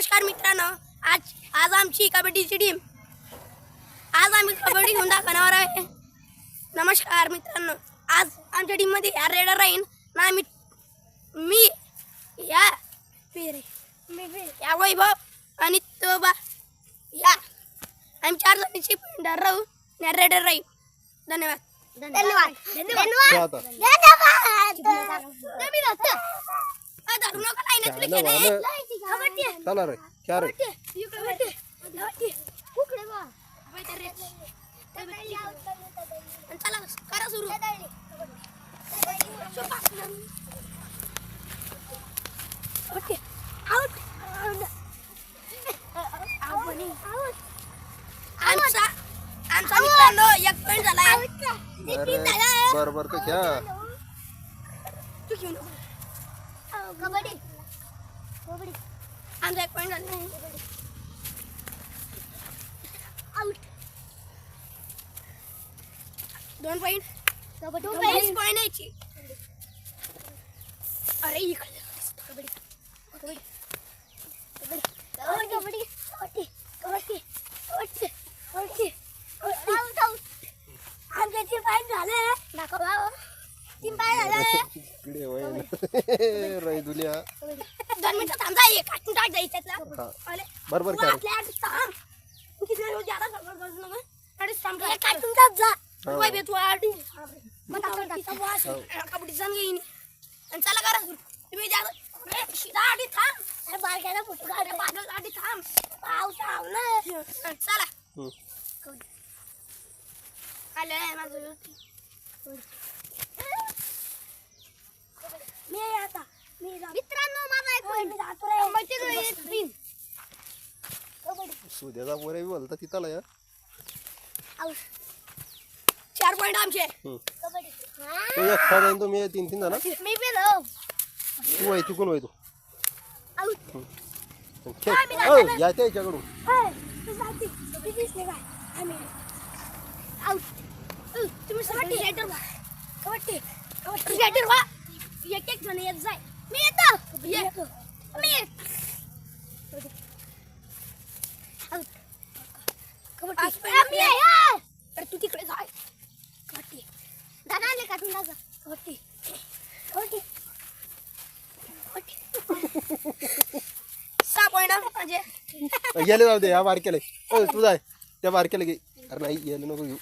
नमस्कार मित्रांनो. आज आज आमची कबड्डीची टीम आज आम्ही कबड्डी घेऊन दाखवणार आहे. नमस्कार मित्रांनो. आज आमच्या टीममध्ये या रेडर राहीन. ना आम्ही मी या पेरे या वैभव आणि तो बा या. आम्ही चार जणांची पिंडर राहू. या रेडर राहीन. धन्यवाद. धन्यवाद. खेळा आता. धन्यवाद. चला रे खेळा रे इकडे कबड्डी आहे. कबड्डी आहे. कुकडे बा बैठे रे. आणि चला करा सुरू ओके आउट आमचा आमचा मित्रांनो एक पॉईंट झाला अरे बर बर का खेळा तू घेऊन ये. कबड्डी कबड्डी आमचा एक पॉईंट झाला आउट दोन पॉईंट कबड्डी दोन पॉईंट यायची अरे इकडे कबड्डी कबड्डी कबड्डी कबड्डी कबड्डी कबड्डी कबड्डी आउट आउट आमचे तीन पॉईंट झाले दाखवा तीन पॉईंट झाले इकडे वय ना. रे दुनिया दोन मिनिटं थांबा एक काटून टाक जायचं त्यातला. हा. अरे, बर बर तू खेळा आपल्या आधी थांब. किती वेळ समोर अरे थांब. काटून टाक जा. हो. वय बे, तू. मग टाक. वास. हो. कबड्डी जाऊन घेईन. आणि चला करा. तुम्ही ज्यादा- अरे, शिदा आधी थांब. अरे, बारक्याला फुटू का? अरे, बाजूला आधी थांब. पाव थांब ना. चला हम्म. आलं माझं मित्रांनो माझा एक पॉईंट सुद्याचा पोरे बोलता तिथला या चार पॉईंट आमचे. हम्म. कबड्डी. तो एक खेळ जाईन तो मी तीन तीन जण मी पेलो. तू वय तिकून वय तू. आउट खेळ हो, या त्याच्याकडून आउट तुम्ही सगळे थिएटर व्हा कबड्डी. कबड्डी. थिएटर व्हा एक एक जण येत जाय. मी येतो ये. मी येत. कबड्डी आज पहिला मी आहे. अरे तू तिकडे जाय कबड्डी दादा आले काढून टाका कबड्डी कबड्डी सहा पॉईंट म्हणजे याले जाऊ दे या बारकेले ओ तू जाय त्या बारकेला घे अरे नाही याले नको घेऊ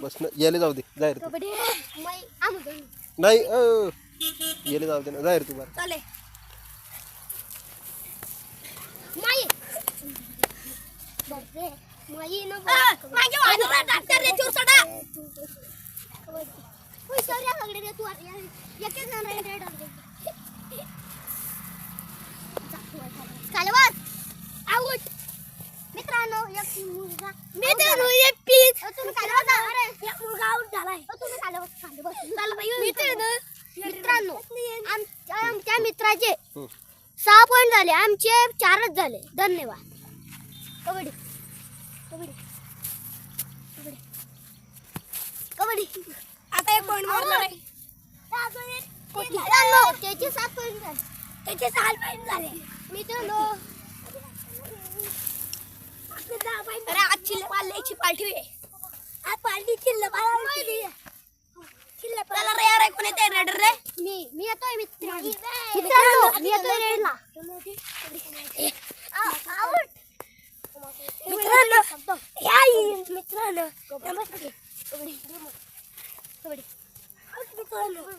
बस ना याले जाऊ दे जाय रे तू कबड्डी मै आम्ही नाही अ, याले जाऊ दे ना. जाय रे तू बार चाले माई. माई न मागे वाजवला डॉक्टर रे चोर सडा. कबड्डी होय सर या सगळे रे तू एक एक जण रे रे चालवात. आउट मित्रांनो एक मुलगा. मित्रांनो एक पीस तुम्ही चालवा अरे एक मुलगा आउट झालाय. तुम्ही चालवा चालवा चाल बाई मित्रांनो मित्रांनो आमच्या हम्म. सहा पॉईंट झाले. आमचे चारच झाले. धन्यवाद. कबड्डी. कबड्डी. कबड्डी. कबड्डी. आता एक पॉईंट मारणार आहे. मित्रांनो त्याचे सात पॉईंट झाले. त्याचे सहा पॉईंट झाले. मित्रांनो अरे आज चिल्ले पाल्याची पार्टी आहे. आज पार्टी चिल्ले चिल्ले त्याला रे यार कोण येते रेडर रे? मी मी येतोय मित्र. मित्रांनो मी येतोय रेडला आउट मित्रांनो या मित्रांनो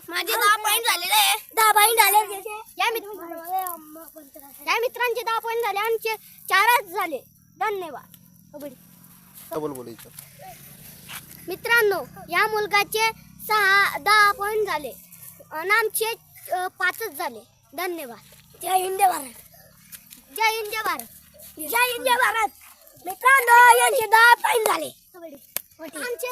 माझे दहा पॉईंट झालेले आहे. दहा पॉईंट झाले. या मित्र या मित्रांचे दहा पॉईंट झाले. आमचे चारच झाले. धन्यवाद. मित्रांनो या मुलगाचे सहा दहा पॉईंट झाले. आणि आमचे पाचच झाले. धन्यवाद. जय हिंद भारत. जय हिंद भारत. जय हिंद भारत. मित्रांनो यांचे दहा पॉईंट झाले. आमचे